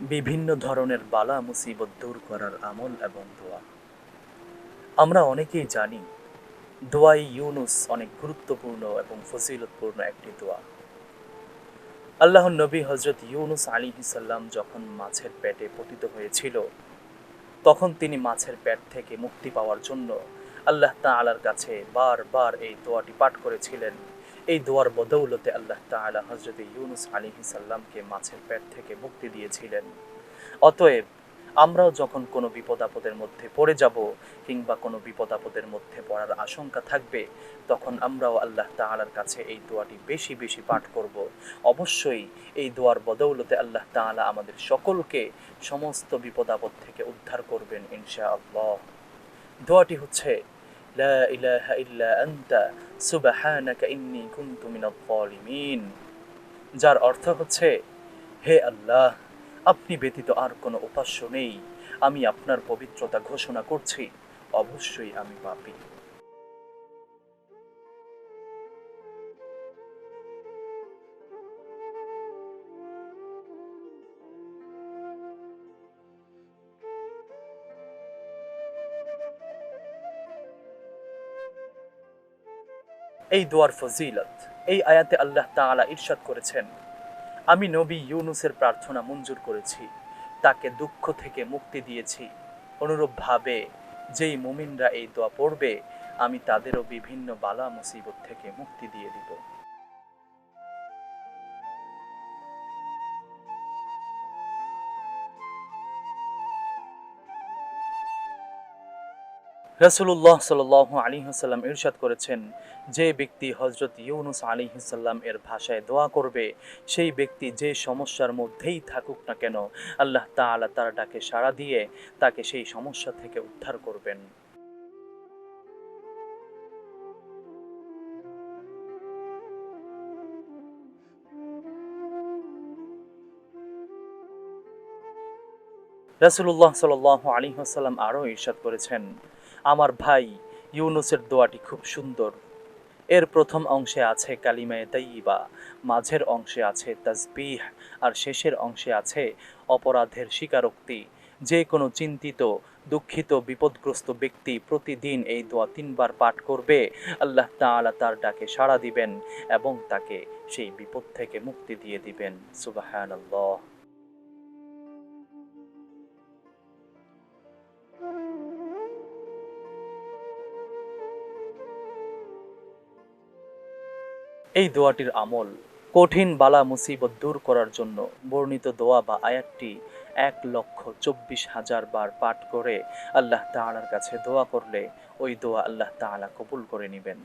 বিভিন্ন ধরনের বালা মুসিবত দূর করার আমল এবং দোয়া। আমরা অনেকেই জানি, দোয়াই ইউনুস অনেক গুরুত্বপূর্ণ এবং ফজিলতপূর্ণ একটি দোয়া। আল্লাহ নবী হজরত ইউনুস আলী সাল্লাম যখন মাছের পেটে পতিত হয়েছিল, তখন তিনি মাছের পেট থেকে মুক্তি পাওয়ার জন্য আল্লাহ তাআলার কাছে বারবার এই দোয়াটি পাঠ করেছিলেন। এই দোয়ার বদৌলতে আল্লাহ তাআলা হজরত ইউনুস আলী সাল্লামকে মাছের পেট থেকে মুক্তি দিয়েছিলেন। অতএব আমরাও যখন কোনো বিপদ আপদের মধ্যে পড়ে যাব কিংবা কোনো বিপদ আপদের মধ্যে পড়ার আশঙ্কা থাকবে, তখন আমরাও আল্লাহ তাআলার কাছে এই দোয়াটি বেশি বেশি পাঠ করব। অবশ্যই এই দোয়ার বদৌলতে আল্লাহ তাআলা আমাদের সকলকে সমস্ত বিপদ আপদ থেকে উদ্ধার করবেন ইনশাআল্লাহ। দোয়াটি হচ্ছে লা إله إلا أنت, سبحانك إني كنت মিনাল الظالمين. যার অর্থ হচ্ছে, হে আল্লাহ, আপনি ব্যতীত আর কোনো উপাস্য নেই। আমি আপনার পবিত্রতা ঘোষণা করছি, অবশ্যই আমি পাপী। এই দোয়ার ফজিলত, এই আয়াতে আল্লাহ তাআলা ইরশাদ করেছেন, আমি নবী ইউনুসের প্রার্থনা মঞ্জুর করেছি, তাকে দুঃখ থেকে মুক্তি দিয়েছি। অনুরূপভাবে যেই মুমিনরা এই দোয়া পড়বে, আমি তাদেরও বিভিন্ন বালা মুসিবত থেকে মুক্তি দিয়ে দিব। রসুল্লাহ সাল আলী হাসাল্লাম ইরশাদ করেছেন, যে ব্যক্তি হজরত ইউনুস আলী হাসাল্লাম এর ভাষায় দোয়া করবে, সেই ব্যক্তি যে সমস্যার মধ্যেই থাকুক না কেন, আল্লাহ তাআলা তার ডাকে সাড়া দিয়ে তাকে সেই সমস্যা থেকে উদ্ধার করবেন। রাসুল্লাহ সাল আলী হাসাল্লাম আরও ইরশাদ করেছেন আমার ভাই ইউনুসের দোয়াটি খুব সুন্দর। এর প্রথম অংশে আছে কালিমায়ে তাইয়িবা, মাঝের অংশে আছে তাজবিহ আর শেষের অংশে আছে অপরাধের স্বীকারোক্তি। যে কোনো চিন্তিত, দুঃখিত, বিপদগ্রস্ত ব্যক্তি প্রতিদিন এই দোয়া তিনবার পাঠ করবে, আল্লাহ তাআলা তার ডাকে সাড়া দিবেন এবং তাকে সেই বিপদ থেকে মুক্তি দিয়ে দিবেন। সুবাহানাল্লাহ। এই দোয়াটির আমল কঠিন বালা মুসিবত দূর করার জন্য বর্ণিত দোয়া বা আয়াতটি এক লক্ষ চব্বিশ হাজার বার পাঠ করে আল্লাহ তালার কাছে দোয়া করলে ওই দোয়া আল্লাহ তালা কবুল করে নেবেন।